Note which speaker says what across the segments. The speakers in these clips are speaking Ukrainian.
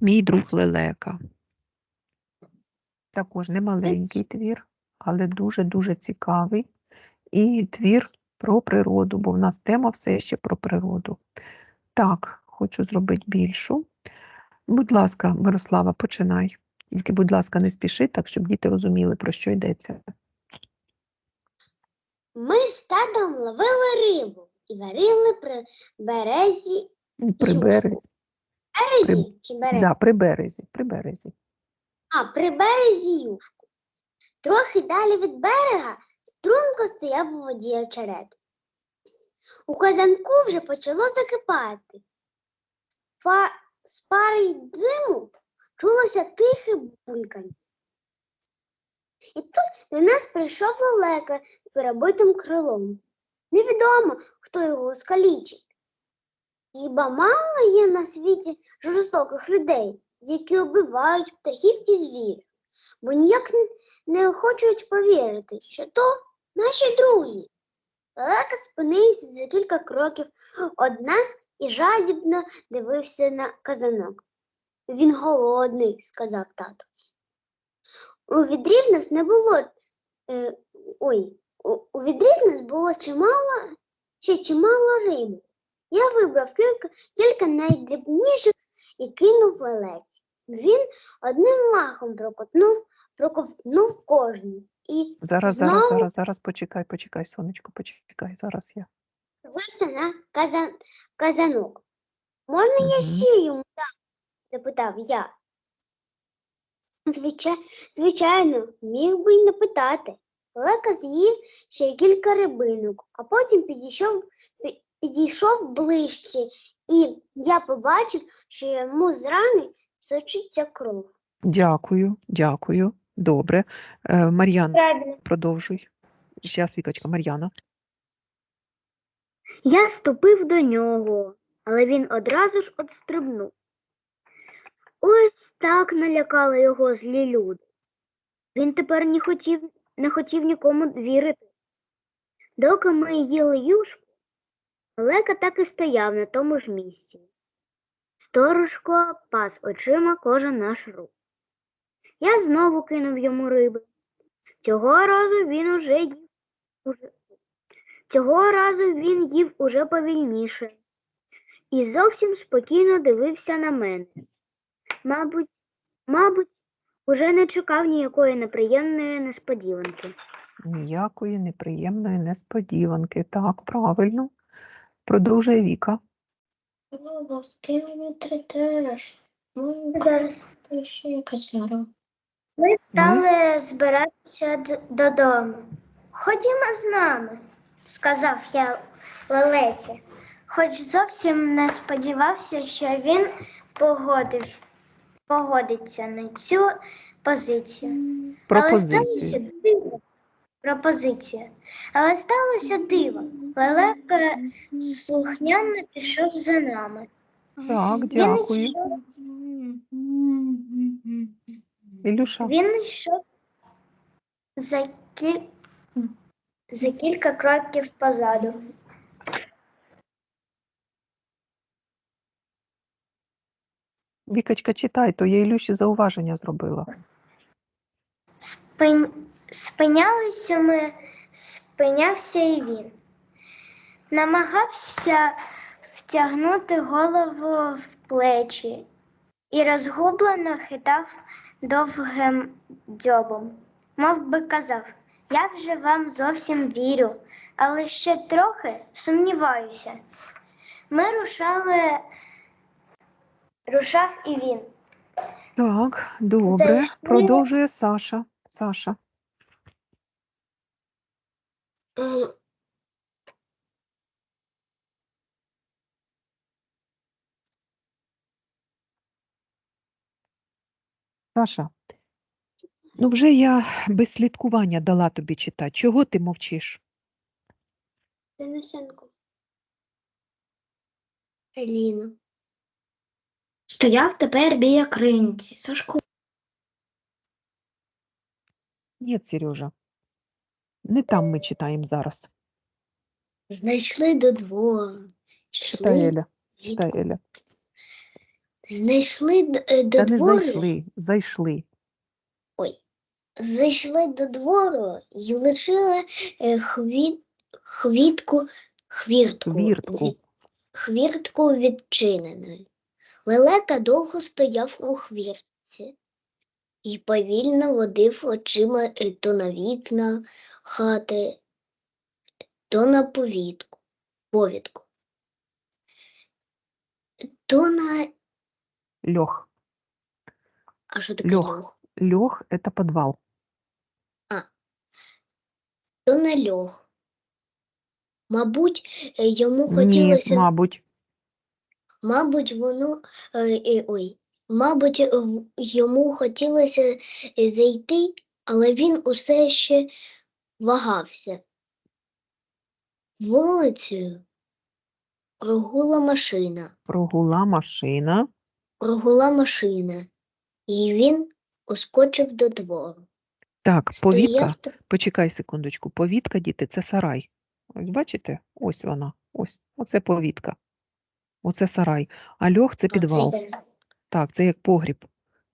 Speaker 1: Мій друг лелека. Також не маленький твір, але дуже-дуже цікавий. І твір про природу, бо в нас тема все ще про природу. Так, хочу зробити більшу. Будь ласка, Мирослава, починай. Тільки, будь ласка, не спіши, так, щоб діти розуміли, про що йдеться.
Speaker 2: Ми з стадом ловили рибу і варили при березі.
Speaker 1: При
Speaker 2: Юшку.
Speaker 1: Березі.
Speaker 2: Березі чи березі?
Speaker 1: Да, при березі, при березі.
Speaker 2: А, при березі юшку. Трохи далі від берега струнко стояв у воді очерет. У казанку вже почало закипати. Фа... З пари й диму чулося тихе булькання. І тут до нас прийшов лелека з перебитим крилом. Невідомо, хто його скалічить. Хіба мало є на світі жорстоких людей, які убивають птахів і звірів, бо ніяк не хочуть повірити, що то наші друзі. Лелека спинився за кілька кроків од нас і жадібно дивився на казанок. Він голодний, сказав тато. У відрі в нас не було. Е, ой, у, у відрі в нас було чимало, ще чимало риби. Я вибрав кілька, кілька найдрібніших і кинув лелеці. Він одним махом прокотнув, проковтнув кожну і
Speaker 1: Зараз, зараз,
Speaker 2: Знову?
Speaker 1: зараз, зараз, почекай, почекай, сонечко, почекай, зараз я.
Speaker 2: дивився на казан, казанок. Можна я
Speaker 1: Мгм.
Speaker 2: ще йому дам? запитав я. Звичай, звичайно, міг би й не питати. Лека з'їв ще кілька рибинок, а потім підійшов, пі- підійшов ближче, і я побачив, що йому з рани сочиться кров.
Speaker 1: Дякую, дякую. Добре. Е, Мар'ян, продовжуй. Зараз, Вікочка, Мар'яна.
Speaker 3: Я ступив до нього, але він одразу ж отстрибнув. Ось так налякали його злі люди. Він тепер не хотів, не хотів нікому вірити. Доки ми їли юшку, Лека так і стояв на тому ж місці. Сторожко пас очима кожен наш рух. Я знову кинув йому риби. Цього разу він уже їв уже, Цього разу він їв уже повільніше і зовсім спокійно дивився на мене. Мабуть, мабуть, уже не чекав ніякої неприємної несподіванки.
Speaker 1: Ніякої неприємної несподіванки. Так, правильно. Продовжує Віка.
Speaker 4: В теж. Ми
Speaker 3: Зараз.
Speaker 4: ще якась гра.
Speaker 2: Ми стали збиратися д- додому. Ходімо з нами, сказав я лелеці, хоч зовсім не сподівався, що він погодився, погодиться на цю позицію. Але сталося
Speaker 1: Пропозиції.
Speaker 2: диво. Пропозиція. Але сталося диво. Лелека слухняно пішов за нами.
Speaker 1: Так,
Speaker 2: Він
Speaker 1: дякую.
Speaker 2: йшов,
Speaker 1: Ілюша,
Speaker 2: він йшов за, кіль... за кілька кроків позаду.
Speaker 1: Вікочка, читай, то я Ілюші зауваження зробила.
Speaker 2: Спин... Спинялися ми, спинявся і він. Намагався втягнути голову в плечі і розгублено хитав довгим дзьобом, мов би казав, я вже вам зовсім вірю, але ще трохи сумніваюся. Ми рушали, рушав і він.
Speaker 1: Так, добре.
Speaker 2: Зайшли.
Speaker 1: Продовжує Саша. Саша.
Speaker 4: Е,
Speaker 1: Саша. Ну, вже я без слідкування дала тобі читати. Чого ти мовчиш?
Speaker 2: Денисенко. Еліна.
Speaker 4: Стояв тепер біля кринці. Сашко.
Speaker 1: Ні, Сережа. Не там ми читаємо зараз.
Speaker 4: Знайшли до двору.
Speaker 1: Читай
Speaker 4: Йшли
Speaker 1: Еля. Читай Еля.
Speaker 2: Знайшли д- е, до
Speaker 1: Та не
Speaker 2: двору.
Speaker 1: зайшли, зайшли.
Speaker 2: Ой. Зайшли до двору і лишили е, хвіт, хвітку, хвіртку,
Speaker 1: Хвіртку.
Speaker 2: від- хвіртку відчиненою. Лелека довго стояв у хвіртці і повільно водив очима е, то на вікна хати, то на повітку, повідку, то на.
Speaker 1: Льох.
Speaker 2: А що таке
Speaker 1: Льох.
Speaker 2: льох?
Speaker 1: Льох – это подвал.
Speaker 2: То на льох. Мабуть, е, йому
Speaker 1: Ні,
Speaker 2: хотілося.
Speaker 1: мабуть.
Speaker 2: Мабуть, воно е, е, ой, мабуть, е, йому хотілося е, зайти, але він усе ще вагався. Вулицею прогула машина,
Speaker 1: Прогула машина.
Speaker 2: прогула машина, і він ускочив до двору.
Speaker 1: Так, повітка.
Speaker 2: Стояв
Speaker 1: Почекай секундочку. Повітка, діти, це сарай. Ось бачите? Ось вона. Ось. Оце повітка. Оце сарай. А льох це підвал.
Speaker 2: йде.
Speaker 1: Так, це як погріб.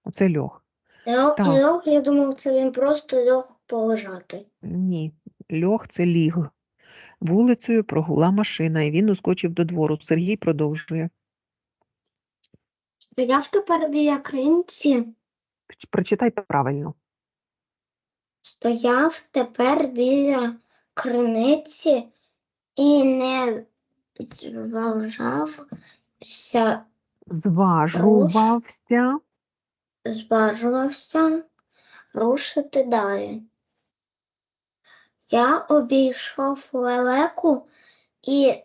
Speaker 1: Оце льох.
Speaker 4: Льох,
Speaker 1: Так.
Speaker 4: льох, я думав, це він просто льох полежати.
Speaker 1: Ні, льох це ліг. Вулицею прогула машина, і він ускочив до двору. Сергій продовжує.
Speaker 4: Стояв тепер біля кринці,
Speaker 1: П- Прочитай правильно.
Speaker 4: стояв тепер біля криниці і не зважався,
Speaker 1: Зважувався.
Speaker 4: зважувався рушити далі. Я обійшов лелеку і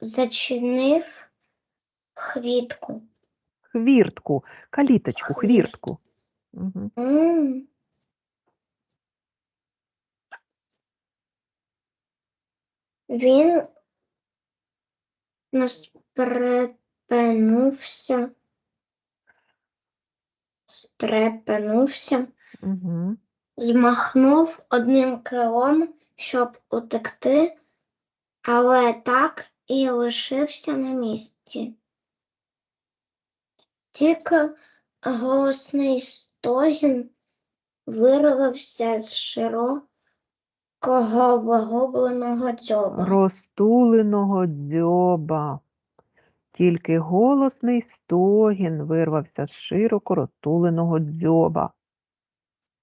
Speaker 4: зачинив хвітку.
Speaker 1: Хвіртку, каліточку,
Speaker 4: Хвіртку.
Speaker 1: Угу.
Speaker 4: М. Він настрепенувся, стрепенувся,
Speaker 1: Угу.
Speaker 4: змахнув одним крилом, щоб утекти, але так і лишився на місці. Тільки голосний стогін вирвався з широкого вигубленого дзьоба.
Speaker 1: Розтуленого дзьоба. Тільки голосний стогін вирвався з широко розтуленого дзьоба.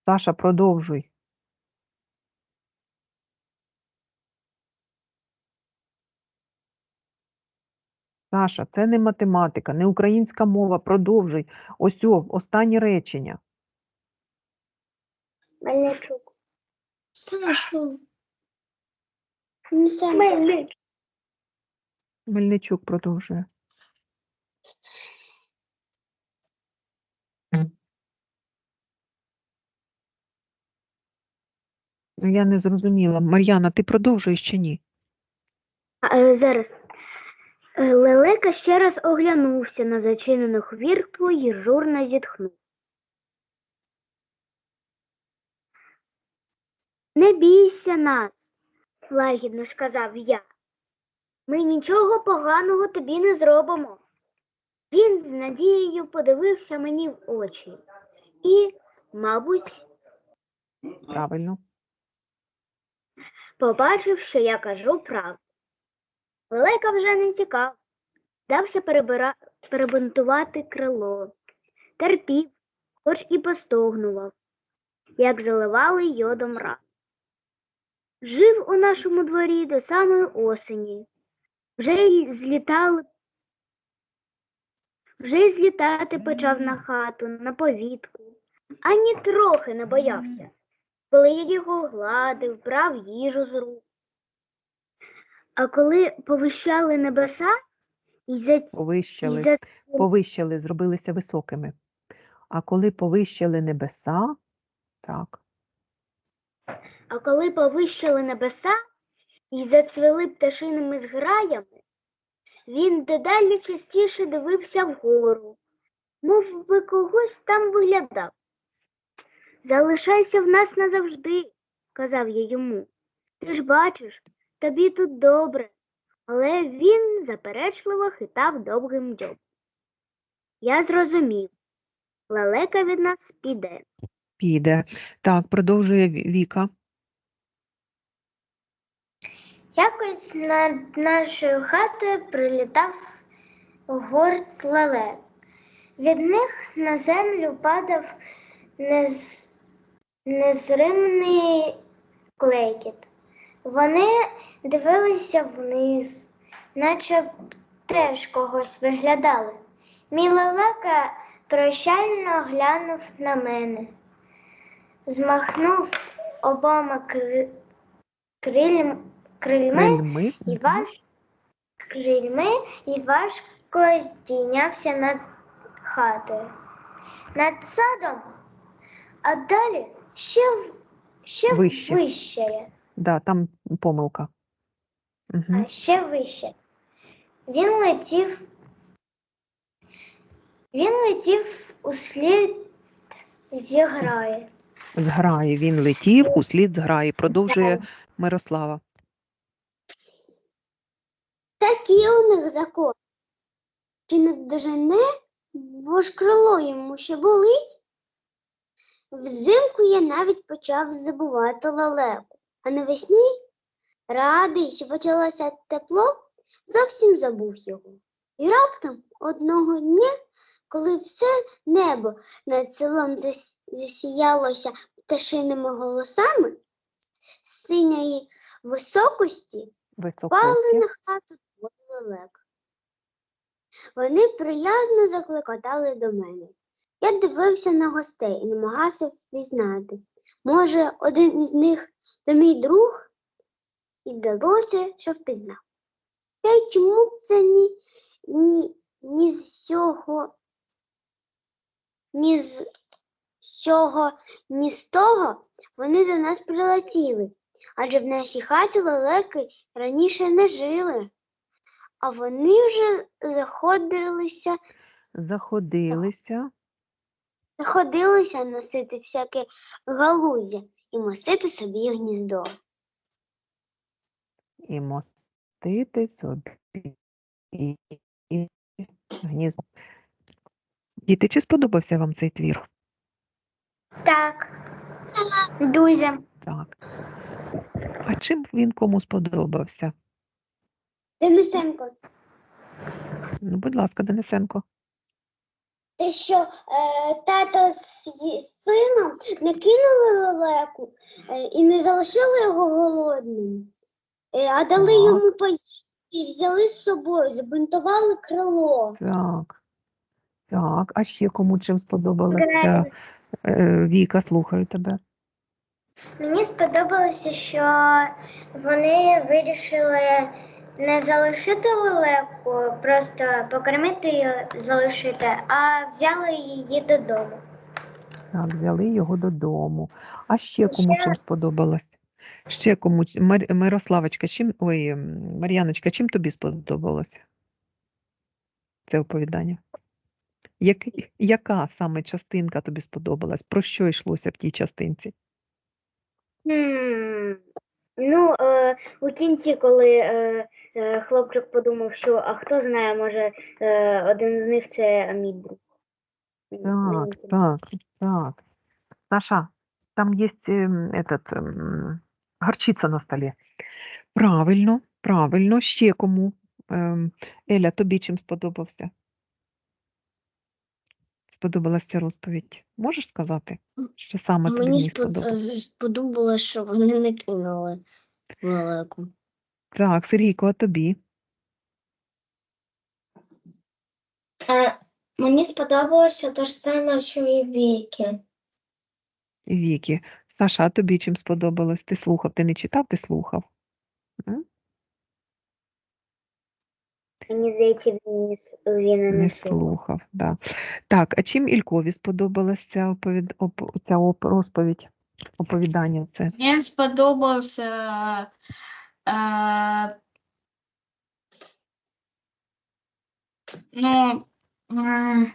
Speaker 1: Саша, продовжуй. Саша, це не математика, не українська мова. Продовжуй. Ось о, останнє речення.
Speaker 3: Мельничук.
Speaker 4: Сашу,
Speaker 3: Мельничук.
Speaker 1: Мельничук продовжує. Я не зрозуміла. Мар'яна, ти продовжуєш чи ні?
Speaker 3: А, е, зараз. Е, Лелека ще раз оглянувся на зачинену хвіртку і журно зітхнув. Не бійся нас, лагідно сказав я. Ми нічого поганого тобі не зробимо. Він з надією подивився мені в очі і, мабуть,
Speaker 1: Правильно.
Speaker 3: Побачив, що я кажу правду. Лелека вже не цікав, дався перебира... перебунтувати крило, терпів, хоч і постогнував, як заливали йодом ран. Жив у нашому дворі до самої осені, вже й злітали, вже й злітати почав на хату, на повітку, ані трохи не боявся, коли я його гладив, брав їжу з рук. А коли повищали небеса і за, ц- і
Speaker 1: Повищали.
Speaker 3: за
Speaker 1: Повищали, зробилися високими. А коли повищали небеса, так,
Speaker 3: а коли повищали небеса і зацвели пташиними зграями, він дедалі частіше дивився вгору, мов би когось там виглядав. Залишайся в нас назавжди, казав я йому. Ти ж бачиш, тобі тут добре. Але він заперечливо хитав довгим дзьобом. Я зрозумів. Лелека від нас піде.
Speaker 1: Піде. Так, продовжує Віка.
Speaker 2: Якось над нашою хатою прилітав гурт лелек. Від них на землю падав нез... незримний клекіт. Вони дивилися вниз, наче теж когось виглядали. Мій лелека прощально глянув на мене, змахнув обома кри... криль... крильми
Speaker 1: Вельми.
Speaker 2: і важ... крильми і важко здійнявся над хатою, над садом, а далі ще, ще
Speaker 1: Вище.
Speaker 2: вище,
Speaker 1: Да, там помилка. Угу.
Speaker 2: а ще вище. Він летів, він летів услід зі грає.
Speaker 1: Зграї. Він летів услід зграї. Продовжує Мирослава.
Speaker 2: Такі у них закони. Чи не дожене, бо ж крило йому ще болить? Взимку я навіть почав забувати лелеку, а навесні, радий, що почалося тепло, зовсім забув його. І раптом одного дня, коли все небо над селом засіялося пташиними голосами, з синьої високості Пали
Speaker 1: Високості.
Speaker 2: на хату двоє лелек. Вони приязно закликотали до мене. Я дивився на гостей і намагався впізнати. Може, один із них то мій друг, і здалося, що впізнав. Та й чому б це ні, ні, ні з цього, ні з цього, ні з того вони до нас прилетіли. Адже в нашій хаті лелеки раніше не жили, а вони вже заходилися,
Speaker 1: Заходилися.
Speaker 2: Заходилися носити всяке галузя і мостити собі гніздо.
Speaker 1: І мостити собі і- і гніздо. Діти, чи сподобався вам цей твір?
Speaker 2: Так, дуже.
Speaker 1: Так. А чим він кому сподобався?
Speaker 2: Денисенко,
Speaker 1: Ну, будь ласка, Денисенко.
Speaker 2: Те, що е, тато з сином не кинули лелеку е, і не залишили його голодним, е, а дали
Speaker 1: Так.
Speaker 2: йому поїсти і взяли з собою, забинтували крило.
Speaker 1: Так. Так. А ще кому чим сподобалося? Е, Віка, слухаю тебе.
Speaker 2: Мені сподобалося, що вони вирішили не залишити лелеку, просто покормити і залишити, а взяли її додому.
Speaker 1: Так, взяли його додому. А ще кому чим сподобалось? Ще кому? ч- Мир... Мирославочка, чим... Ой, Мар'яночка, чим тобі сподобалося це оповідання? Який... Яка саме частинка тобі сподобалась? Про що йшлося в тій частинці?
Speaker 3: Ну, е, у кінці, коли е, е, хлопчик подумав, що а хто знає, може е, один з них це мій друг.
Speaker 1: Так, так, так. Саша, там есть ем, этот, ем, горчиця на столі. Правильно, правильно. Ще кому? Ем, Еля, тобі чим сподобався? Сподобалася ця розповідь? Можеш сказати, що саме тобі в
Speaker 4: Мені
Speaker 1: ній сподобалося?
Speaker 4: спод- е, сподобалось, що вони не кинули лелеку.
Speaker 1: Так, Сергійко, а тобі?
Speaker 4: Е, мені сподобалося те ж саме, що і Вікі.
Speaker 1: І Вікі. Саша, а тобі чим сподобалось? Ти слухав, ти не читав, ти слухав?
Speaker 3: Мені здається, він він не,
Speaker 1: Не
Speaker 3: слухав.
Speaker 1: да. Так, а чим Ількові сподобалася ця, оповід... оп... ця оп... розповідь, оповідання це?
Speaker 5: Мені сподобався. Е, ну, м,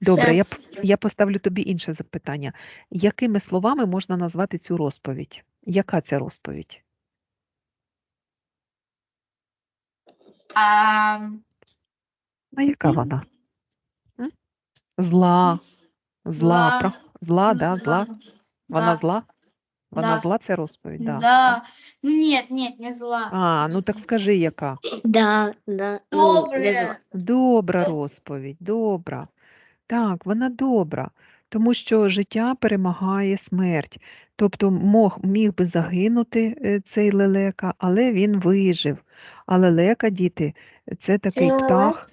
Speaker 1: Добре, я, я поставлю тобі інше запитання. Якими словами можна назвати цю розповідь? Яка ця розповідь?
Speaker 5: А,
Speaker 1: А яка вона? Зла. Зла.
Speaker 5: Зла.
Speaker 1: Зла, да, зла. Вона
Speaker 5: Да.
Speaker 1: зла? Вона
Speaker 5: Да.
Speaker 1: зла, це розповідь, да.
Speaker 5: Да. Ну нет, нет, не зла.
Speaker 1: А, ну так скажи, яка.
Speaker 2: Да, да.
Speaker 5: Добре.
Speaker 1: Добра розповідь, добра. Так, вона добра, тому що життя перемагає смерть. Тобто мог, міг би загинути е, цей лелека, але він вижив. А лелека, діти, це такий птах.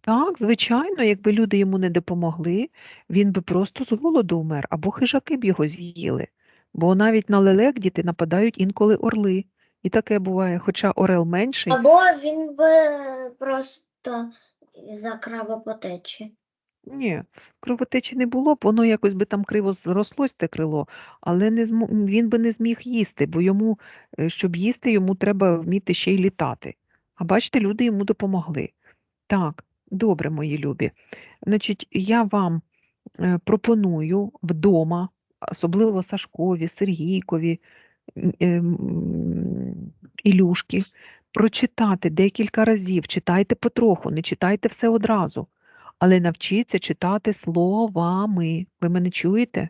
Speaker 1: Так, звичайно, якби люди йому не допомогли, він би просто з голоду вмер, або хижаки б його з'їли. Бо навіть на лелек діти нападають інколи орли. І таке буває, хоча орел менший.
Speaker 4: Або він би просто за кровопотечі.
Speaker 1: Ні, кровотечі не було б, воно якось би там криво зрослось те крило, але не змо... він би не зміг їсти, бо йому, е, щоб їсти, йому треба вміти ще й літати. А бачите, люди йому допомогли. Так, добре, мої любі. Значить, я вам е, пропоную вдома, особливо Сашкові, Сергійкові, е, Ілюшки, прочитати декілька разів. Читайте потроху, не читайте все одразу але навчіться читати словами. Ви мене чуєте?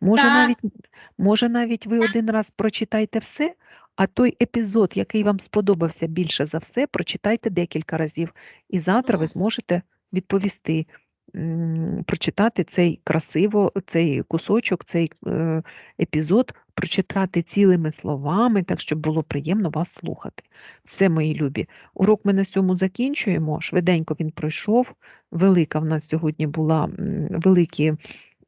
Speaker 1: Може,
Speaker 5: Так.
Speaker 1: навіть, може, навіть ви один раз прочитайте все, а той епізод, який вам сподобався більше за все, прочитайте декілька разів. І завтра ви зможете відповісти, прочитати цей красиво, цей кусочок, цей е, епізод, прочитати цілими словами, так щоб було приємно вас слухати. Все, мої любі. Урок ми на цьому закінчуємо. Швиденько він пройшов. Велика в нас сьогодні була великі,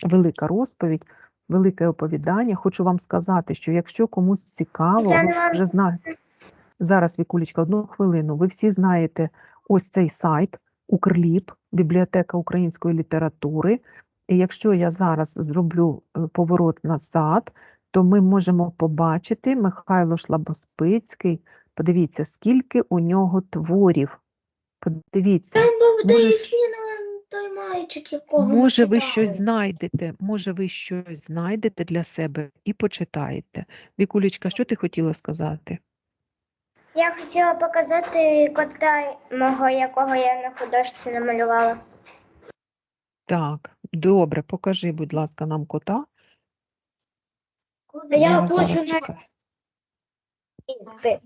Speaker 1: велика розповідь, велике оповідання. Хочу вам сказати, що якщо комусь цікаво, ви вже знаєте. Зараз, Вікулечка, одну хвилину. Ви всі знаєте ось цей сайт Укрліп, бібліотека української літератури. І якщо я зараз зроблю е, поворот назад, то ми можемо побачити Михайло Шлабоспицький. Подивіться, скільки у нього творів. Подивіться.
Speaker 4: Там був
Speaker 1: Може,
Speaker 4: той мальчик, якого
Speaker 1: Може, ви щось знайдете, може, ви щось знайдете для себе і почитаєте. Вікулечка, що ти хотіла сказати?
Speaker 3: Я хотіла показати кота мого, якого я на художці намалювала.
Speaker 1: Так, добре, покажи, будь ласка, нам кота.
Speaker 3: Я хочу
Speaker 1: чекаю.
Speaker 3: їсти.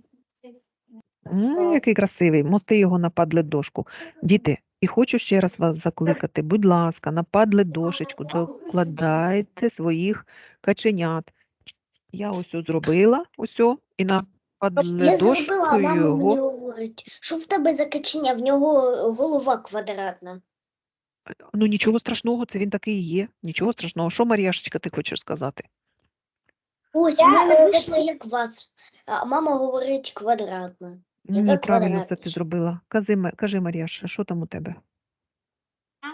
Speaker 1: М, який красивий. Мости його на падле-дошку. Діти, і хочу ще раз вас закликати, будь ласка, на падле-дошечку докладайте своїх каченят. Я ось зробила, ось і на
Speaker 2: Я зробила, а мама мені
Speaker 1: його.
Speaker 2: говорить, що в тебе за каченя, в нього голова квадратна.
Speaker 1: Ну нічого страшного, це він такий і є. Нічого страшного. Що, Мар'яшечка, ти хочеш сказати?
Speaker 2: Ось,
Speaker 3: Я,
Speaker 2: в мене
Speaker 3: е,
Speaker 2: вийшло як вас, а мама говорить квадратна.
Speaker 1: Ні, правильно все ти зробила. Кажи, Ма- кажи Мар'яша, що там у тебе?
Speaker 5: А?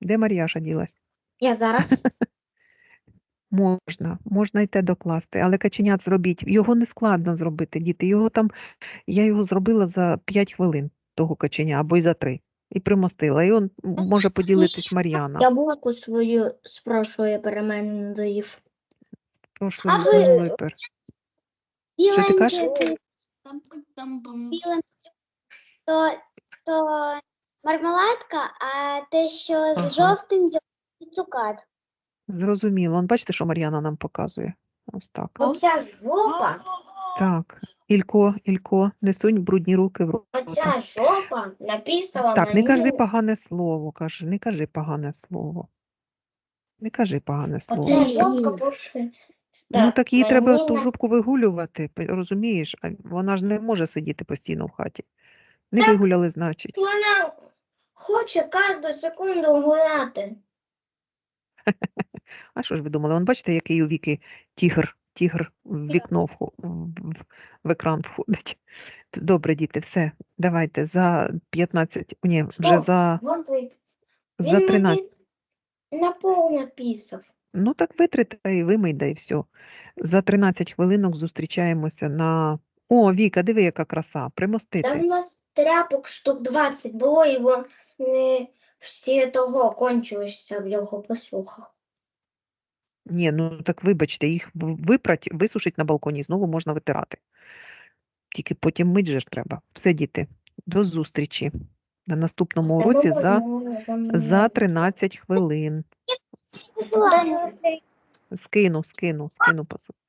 Speaker 1: Де Мар'яша ділась?
Speaker 4: Я зараз.
Speaker 1: Можна, можна й те докласти, але каченят зробіть. Його не складно зробити, діти. Його там, я його зробила за 5 хвилин, того каченя, або й за 3. І примостила. І он м, може поділитись Мар'яна.
Speaker 4: Я булку свою спрошую, перемену не доїв.
Speaker 1: Прошу,
Speaker 2: А ви-
Speaker 1: Випер. Що ти кажеш?
Speaker 2: Біленьке, то, то мармеладка, а те, що
Speaker 1: Ага.
Speaker 2: з жовтим цукат.
Speaker 1: Зрозуміло. Он бачите, що Мар'яна нам показує? Ось так.
Speaker 4: Оця жопа,
Speaker 1: Так. Ілько, Ілько, не сунь брудні руки в рот.
Speaker 4: оця жопа написала
Speaker 1: Так,
Speaker 4: на
Speaker 1: не кажи
Speaker 4: ній.
Speaker 1: погане слово, кажи, не кажи погане слово. Не кажи погане слово.
Speaker 4: Оця жопка пуши.
Speaker 1: Ну так їй треба ту жопку вигулювати, п- розумієш? А вона ж не може сидіти постійно в хаті. Не
Speaker 4: Так.
Speaker 1: вигуляли, значить.
Speaker 4: Вона хоче кожну секунду гуляти.
Speaker 1: А що ж ви думали? Вон бачите, який у віки тігр, тігр в вікно в, в- в екран входить. Добре, діти, все. Давайте за 15, ні, вже за,
Speaker 4: Вон той.
Speaker 1: за
Speaker 4: Він
Speaker 1: 13.
Speaker 4: мені на пол написав.
Speaker 1: Ну так витри та і вимий, да і все. За 13 хвилинок зустрічаємося на. О, Віка, диви, яка краса,
Speaker 4: Там
Speaker 1: примостити.
Speaker 4: у нас тряпок штук 20 було, і вони всі того кончилися в його посухах.
Speaker 1: Ні, ну так вибачте, їх випрать, висушить на балконі, знову можна витирати. Тільки потім мить же ж треба. Все, діти, до зустрічі. на наступному уроці за, за 13 хвилин. Скину, скину, скину
Speaker 3: посилку.